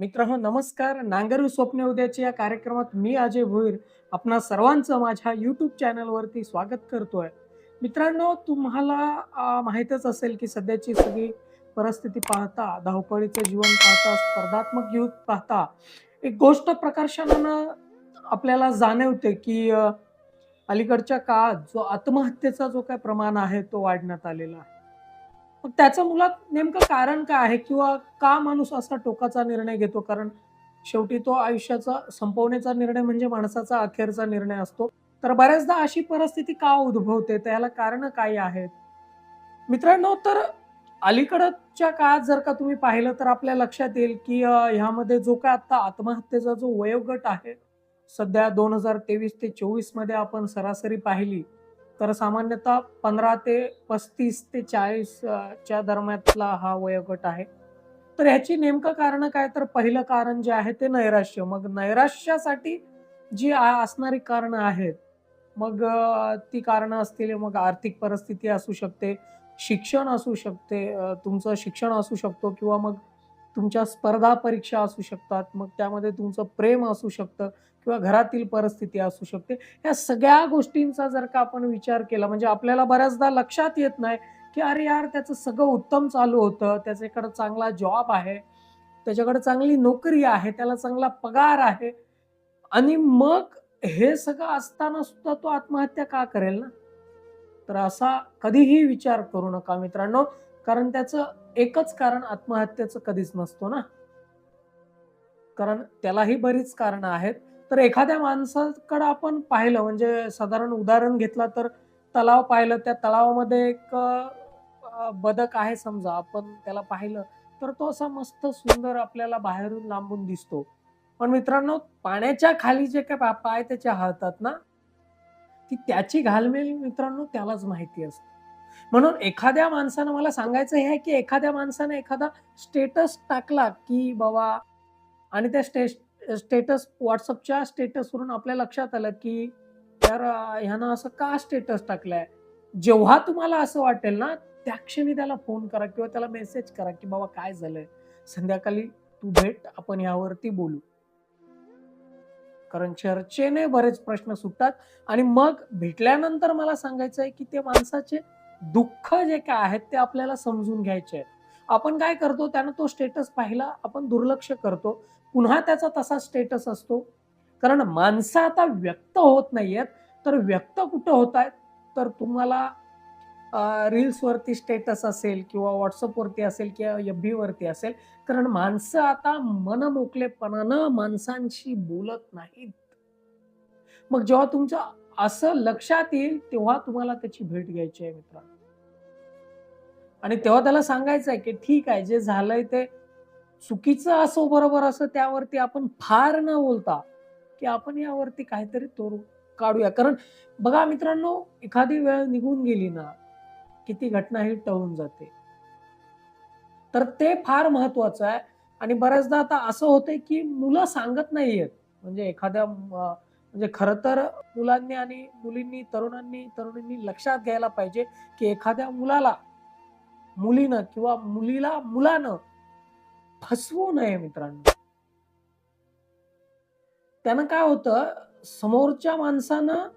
मित्रांनो नमस्कार. नांगरू स्वप्न उद्याच्या या कार्यक्रमात मी अजय भोईर. आपणा सर्वांचं माझ्या यूट्यूब चॅनलवरती स्वागत करतोय. मित्रांनो तुम्हाला माहीतच असेल की सध्याची सगळी परिस्थिती पाहता धावपळीचं जीवन पाहता स्पर्धात्मक युग पाहता एक गोष्ट प्रकर्षणानं आपल्याला जाणवते की अलीकडच्या काळात जो आत्महत्येचा जो काय प्रमाण आहे तो वाढण्यात आलेला आहे. मग त्याचं मुलात नेमकं कारण काय आहे? किंवा का माणूस असा टोकाचा निर्णय घेतो? कारण शेवटी तो आयुष्याचा संपवण्याचा निर्णय म्हणजे माणसाचा अखेरचा निर्णय असतो. तर बऱ्याचदा अशी परिस्थिती का उद्भवते? त्याला कारण काय आहेत? मित्रांनो तर अलीकडच्या काळात जर का तुम्ही पाहिलं तर आपल्या लक्षात येईल की ह्यामध्ये जो काय आता आत्महत्येचा जो वयोगट आहे सध्या दोन हजार तेवीस ते चोवीसमध्ये आपण सरासरी पाहिली तर सामान्यतः पंधरा ते पस्तीस ते चाळीसच्या दरम्यातला हा वयोगट आहे. तर ह्याची नेमकं कारण काय? तर पहिलं कारण जे आहे ते नैराश्य. मग नैराश्यासाठी जी आ- असणारी कारणं आहेत मग ती कारणं असतील मग आर्थिक परिस्थिती असू शकते शिक्षण असू शकते तुमचं शिक्षण असू शकतो किंवा मग तुमच्या स्पर्धा परीक्षा असू शकतात मग त्यामध्ये तुमचं प्रेम असू शकतं किंवा घरातील परिस्थिती असू शकते. या सगळ्या गोष्टींचा जर का आपण विचार केला म्हणजे आपल्याला बऱ्याचदा लक्षात येत नाही की अरे यार त्याचं सगळं उत्तम चालू होतं त्याच्याकडं चांगला जॉब आहे त्याच्याकडे चांगली नोकरी आहे त्याला चांगला पगार आहे. आणि मग हे सगळं असताना सुद्धा तो आत्महत्या का करेल ना? तर असा कधीही विचार करू नका मित्रांनो कारण त्याचं एकच कारण आत्महत्येचं कधीच नसतो ना. कारण त्यालाही बरीच कारणं आहेत. तर एखाद्या माणसाकडं आपण पाहिलं म्हणजे साधारण उदाहरण घेतला तर तलाव पाहिलं त्या तलावामध्ये एक बदक आहे समजा आपण त्याला पाहिलं तर तो असा मस्त सुंदर आपल्याला बाहेरून लांबून दिसतो. पण मित्रांनो पाण्याच्या खाली जे काय पाय त्याचे हळतात ना ती त्याची घालमेल मित्रांनो त्यालाच माहिती असते. म्हणून एखाद्या माणसानं मला सांगायचं हे आहे की एखाद्या माणसाने एखादा स्टेटस टाकला की बाबा आणि त्या स्टेट स्टेटस व्हॉट्सअपच्या स्टेटसवरून आपल्या लक्षात आलं की यार ह्यानं असं का स्टेटस टाकलाय? जेव्हा तुम्हाला असं वाटेल ना त्या क्षणी त्याला फोन करा किंवा त्याला मेसेज करा की बाबा काय झालंय? संध्याकाळी तू भेट आपण यावरती बोलू. कारण चर्चेने बरेच प्रश्न सुटतात आणि मग भेटल्यानंतर मला सांगायचं आहे की ते माणसाचे दुःख जे काय आहेत ते आपल्याला समजून घ्यायचे आहेत. आपण काय करतो त्यानं तो स्टेटस पाहिला आपण दुर्लक्ष करतो. पुन्हा त्याचा तसा स्टेटस असतो. कारण माणसं आता व्यक्त होत नाही आहेत तर व्यक्त कुठं होत आहेत? तर तुम्हाला रील्सवरती स्टेटस असेल किंवा व्हॉट्सअपवरती असेल किंवा एफ वरती असेल. कारण माणसं आता मनमोकलेपणानं माणसांशी बोलत नाहीत. मग जेव्हा तुमचं असं लक्षात येईल तेव्हा तुम्हाला त्याची भेट घ्यायची आहे मित्रांनो. आणि तेव्हा त्याला सांगायचं आहे की ठीक आहे जे झालंय ते चुकीचं असो बरोबर असं त्यावरती आपण फार न बोलता की आपण यावरती काहीतरी तोरू काढूया. कारण बघा मित्रांनो एखादी वेळ निघून गेली ना किती घटना ही टळून जाते. तर ते फार महत्वाचं आहे. आणि बऱ्याचदा आता असं होतंय की मुलं सांगत नाहीयेत. म्हणजे एखाद्या म्हणजे खरं तर मुलांनी आणि मुलींनी तरुणांनी तरुणींनी लक्षात घ्यायला पाहिजे की एखाद्या मुलाला मुलीनं किंवा मुलीला मुलानं फसवू नये मित्रांनो. त्यानं काय होतं? समोरच्या माणसानं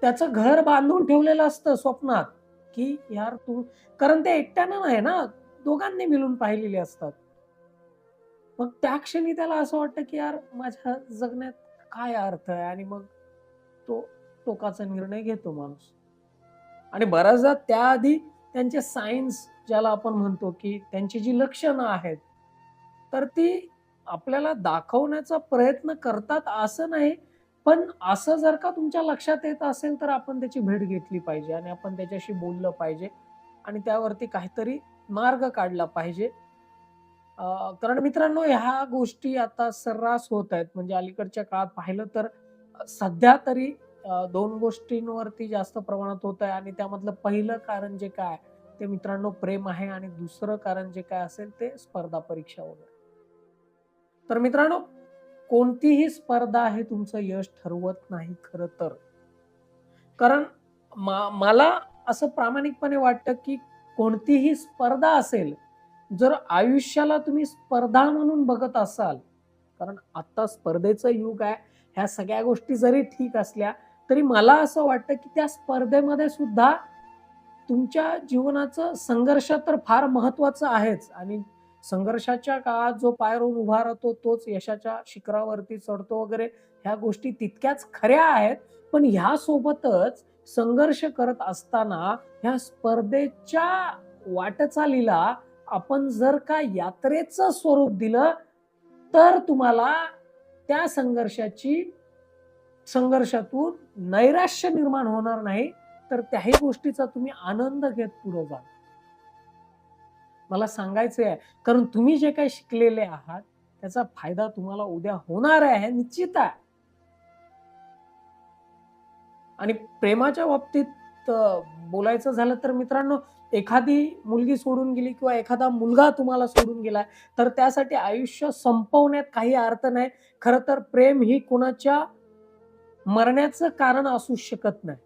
त्याचं घर बांधून ठेवलेलं असतं स्वप्नात की यार तू कारण ते एकट्यानं नाही ना दोघांनी मिळून पाहिलेले असतात. मग त्या क्षणी त्याला असं वाटतं की यार माझ्या जगण्यात काय अर्थ आहे आणि मग तो टोकाचा निर्णय घेतो माणूस. आणि बऱ्याचदा त्याआधी त्यांचे सायन्स ज्याला आपण म्हणतो की त्यांची जी लक्षणं आहेत तर ती आपल्याला दाखवण्याचा प्रयत्न करतात असं नाही पण असं जर का तुमच्या लक्षात येत असेल तर आपण त्याची भेट घेतली पाहिजे आणि आपण त्याच्याशी बोललं पाहिजे आणि त्यावरती काहीतरी मार्ग काढला पाहिजे. कारण मित्रांनो ह्या गोष्टी आता सर्रास होत आहेत. म्हणजे अलीकडच्या काळात पाहिलं तर सध्या तरी दोन गोष्टींवरती जास्त प्रमाणात होत आहे आणि त्यामधलं पहिलं कारण जे काय ते मित्रांनो प्रेम आहे आणि दुसरं कारण जे काय असेल ते स्पर्धा परीक्षा वगैरे. तर मित्रांनो कोणतीही स्पर्धा हे तुमचं यश ठरवत नाही खरं तर. कारण मा- मला असं प्रामाणिकपणे वाटतं की कोणतीही स्पर्धा असेल जर आयुष्याला तुम्ही स्पर्धा म्हणून बघत असाल कारण आता स्पर्धेचं युग आहे ह्या सगळ्या गोष्टी जरी ठीक असल्या तरी मला असं वाटतं की त्या स्पर्धेमध्ये सुद्धा तुमच्या जीवनाचं संघर्ष तर फार महत्वाचं आहेच. आणि संघर्षाच्या काळात जो पायरून उभा राहतो तोच यशाच्या शिखरावरती चढतो वगैरे ह्या गोष्टी तितक्याच खऱ्या आहेत. पण ह्यासोबतच संघर्ष करत असताना ह्या स्पर्धेच्या वाटचालीला आपण जर का यात्रेचं स्वरूप दिलं तर तुम्हाला त्या संघर्षाची संघर्षातून नैराश्य निर्माण होणार नाही तर त्याही गोष्टीचा तुम्ही आनंद घेत पुढे जा. मला सांगायचं आहे कारण तुम्ही जे काही शिकलेले आहात त्याचा फायदा तुम्हाला उद्या होणार आहे निश्चित आहे. आणि प्रेमाच्या बाबतीत बोलायचं झालं तर मित्रांनो एखादी मुलगी सोडून गेली किंवा एखादा मुलगा तुम्हाला सोडून गेला तर त्यासाठी आयुष्य संपवण्यात काही अर्थ नाही. खरं तर प्रेम ही कुणाच्या मरण्याचं कारण असू शकत नाही.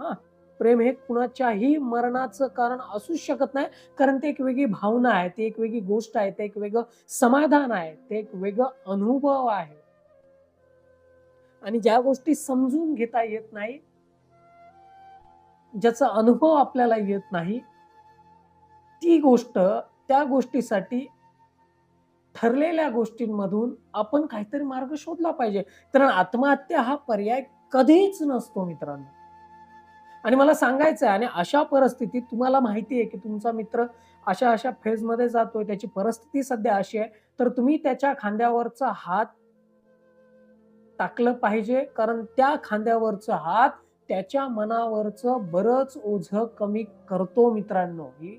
हा प्रेम हे कुणाच्याही मरणाचं कारण असू शकत नाही. कारण ते एक वेगळी भावना आहे ती एक वेगळी गोष्ट आहे ते एक वेगळं समाधान आहे ते एक वेगळं अनुभव आहे. आणि ज्या गोष्टी समजून घेता येत नाही ज्याचा अनुभव आपल्याला येत नाही ती गोष्ट त्या गोष्टीसाठी ठरलेल्या गोष्टींमधून आपण काहीतरी मार्ग शोधला पाहिजे. कारण आत्महत्या हा पर्याय कधीच नसतो मित्रांनो. आणि मला सांगायचं आहे आणि अशा परिस्थितीत तुम्हाला माहिती आहे की तुमचा मित्र अशा अशा फेजमध्ये जातोय त्याची परिस्थिती सध्या अशी आहे तर तुम्ही त्याच्या खांद्यावरचा हात टाकलं पाहिजे. कारण त्या खांद्यावरचा हात त्याच्या मनावरचं बरंच ओझ कमी करतो मित्रांनो. ही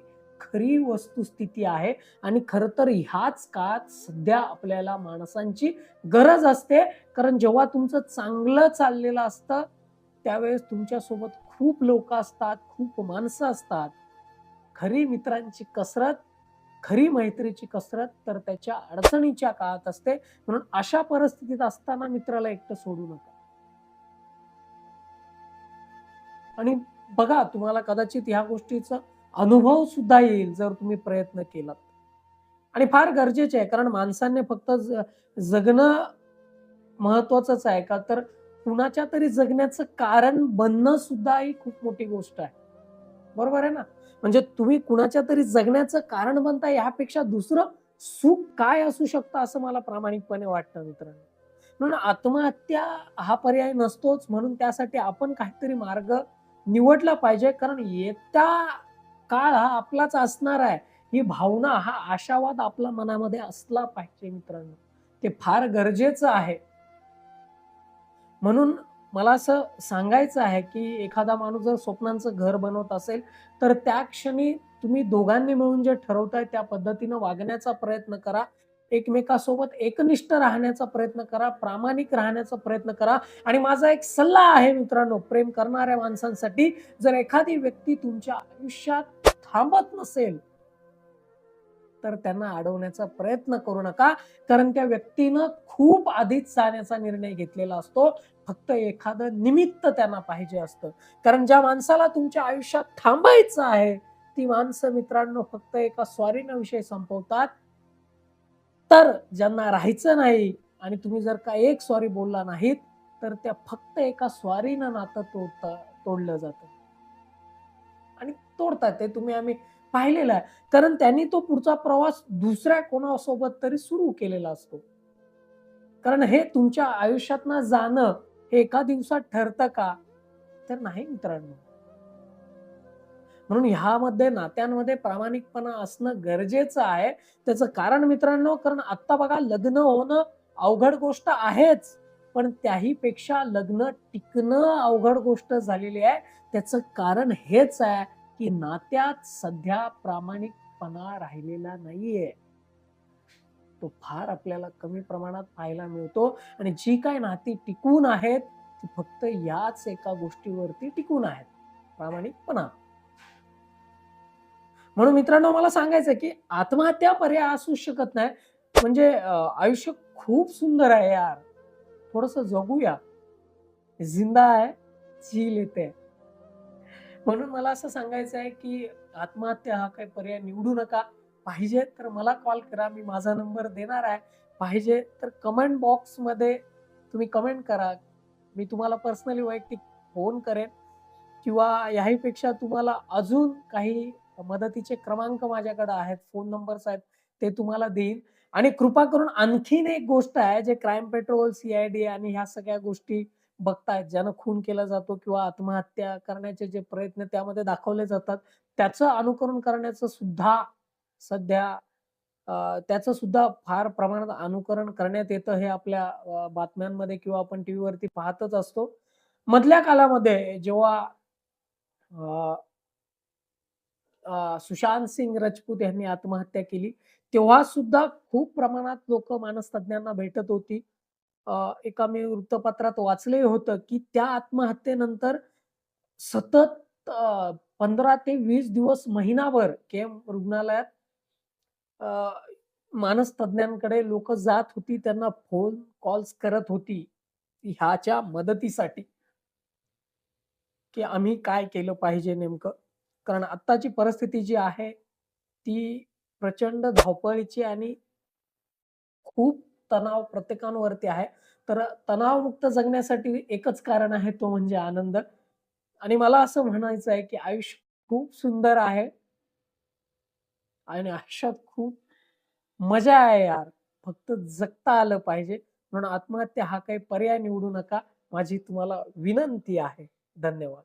खरी वस्तुस्थिती आहे. आणि खरं तर ह्याच काळात सध्या आपल्याला माणसांची गरज असते. कारण जेव्हा तुमचं चांगलं चाललेलं असतं त्यावेळेस तुमच्यासोबत खूप लोक असतात खूप माणसं असतात. खरी मित्रांची कसरत खरी मैत्रीची कसरत तर त्याच्या अडचणीच्या काळात असते. म्हणून अशा परिस्थितीत असताना मित्राला एकटं सोडू नका. आणि बघा तुम्हाला कदाचित ह्या गोष्टीचं अनुभव सुद्धा येईल जर तुम्ही प्रयत्न केलात. आणि फार गरजेचे आहे कारण माणसांनी फक्त जगणं महत्वाचंच आहे का? तर कुणाच्या तरी जगण्याचं कारण बनणं सुद्धा ही खूप मोठी गोष्ट आहे. बरोबर आहे ना? म्हणजे तुम्ही कुणाच्या तरी जगण्याचं कारण बनता यापेक्षा दुसरं सुख काय असू शकतं असं मला प्रामाणिकपणे वाटतं मित्रांनो. म्हणून आत्महत्या हा पर्याय नसतोच म्हणून त्यासाठी आपण काहीतरी मार्ग निवडला पाहिजे कारण येत्या काळ हा आपलाच असणार आहे. ही भावना हा आशावाद आपल्या मनामध्ये असला पाहिजे मित्रांनो. ते फार गरजेचं आहे. म्हणून मला असं सांगायचं आहे की एखादा माणूस जर स्वप्नांचं घर बनवत असेल तर त्या क्षणी तुम्ही दोघांनी मिळून जे ठरवताय त्या पद्धतीनं वागण्याचा प्रयत्न करा. एकमेकासोबत एकनिष्ठ राहण्याचा प्रयत्न करा प्रामाणिक राहण्याचा प्रयत्न करा. आणि माझा एक सल्ला आहे मित्रांनो प्रेम करणाऱ्या माणसांसाठी जर एखादी व्यक्ती तुमच्या आयुष्यात थांबत नसेल तर त्यांना अडवण्याचा प्रयत्न करू नका. कारण त्या व्यक्तीनं खूप आधीच जाण्याचा निर्णय घेतलेला असतो. फक्त एखादं निमित्त त्यांना पाहिजे असतं. कारण ज्या माणसाला तुमच्या आयुष्यात थांबायचं आहे ती माणसं मित्रांनो फक्त एका स्वारीनं विषय संपवतात. तर ज्यांना राहायचं नाही आणि तुम्ही जर का एक स्वारी बोलला नाहीत तर त्या फक्त एका स्वारीनं नातं तोडता तोडलं जातं. आणि तोडतात ते तुम्ही आम्ही पाहिलेलं आहे. कारण त्यांनी तो पुढचा प्रवास दुसऱ्या कोणासोबत तरी सुरू केलेला असतो. कारण हे तुमच्या आयुष्यात जाणं हे एका दिवसात ठरतं का? तर नाही मित्रांनो. म्हणून ह्यामध्ये नात्यांमध्ये प्रामाणिकपणा असणं गरजेचं आहे. त्याचं कारण मित्रांनो कारण आता बघा लग्न होणं अवघड गोष्ट आहेच. पण त्याही पेक्षा लग्न टिकणं अवघड गोष्ट झालेली आहे. त्याचं कारण हेच आहे की नात्यात सध्या प्रामाणिकपणा राहिलेला नाहीये. तो फार आपल्याला कमी प्रमाणात पाहायला मिळतो आणि जी काय नाती टिकून आहेत ती फक्त याच एका गोष्टीवरती टिकून आहेत. प्रामाणिकपणा. म्हणून मित्रांनो मला सांगायचं की आत्महत्या पर्याय असू शकत नाही. म्हणजे आयुष्य खूप सुंदर आहे यार. थोडंसं जगूया. जिंदा आहे जी लेते म्हणून मला असं सांगायचं आहे की आत्महत्या हा काही पर्याय निवडू नका. पाहिजे तर मला कॉल करा मी माझा नंबर देणार आहे. पाहिजे तर कमेंट बॉक्समध्ये तुम्ही कमेंट करा. मी तुम्हाला पर्सनली वैयक्तिक फोन करेन किंवा याहीपेक्षा तुम्हाला अजून काही मदतीचे क्रमांक माझ्याकडे आहेत. फोन नंबर्स आहेत ते तुम्हाला देईन. आणि कृपा करून आणखीन एक गोष्ट आहे जे क्राईम पेट्रोल सीआयडी आणि ह्या सगळ्या गोष्टी बघतायत ज्यानं खून केला जातो किंवा आत्महत्या करण्याचे जे प्रयत्न त्यामध्ये दाखवले जातात त्याचं अनुकरण करण्याचं सुद्धा सध्या त्याचं सुद्धा फार प्रमाणात अनुकरण करण्यात येतं हे आपल्या बातम्यांमध्ये किंवा आपण टीव्ही वरती पाहतच असतो. मधल्या काळामध्ये जेव्हा सुशांत सिंग राजपूत यांनी आत्महत्या केली तेव्हा सुद्धा खूप प्रमाणात लोक मानसतज्ञांना भेटत होती. एका मी वृत्तपत्रात वाचले होतं की त्या आत्महत्येनंतर सतत पंधरा ते वीस दिवस महिनाभर केम रुग्णालयात मानसतज्ञांकडे लोक जात होती त्यांना फोन कॉल्स करत होती ह्याच्या मदतीसाठी. की आम्ही काय केलं पाहिजे नेमकं? कारण आत्ताची परिस्थिती जी आहे ती प्रचंड धावपळीची आणि खूप तणाव प्रत्येकांवरती आहे. तर तणावमुक्त जगण्यासाठी एकच कारण आहे तो म्हणजे आनंद. आणि मला असं म्हणायचं आहे की आयुष्य खूप सुंदर आहे. आणि आयुष्यात खूप मजा आहे यार. फक्त जगता आलं पाहिजे. म्हणून आत्महत्या हा काही पर्याय निवडू नका. माझी तुम्हाला विनंती आहे. धन्यवाद.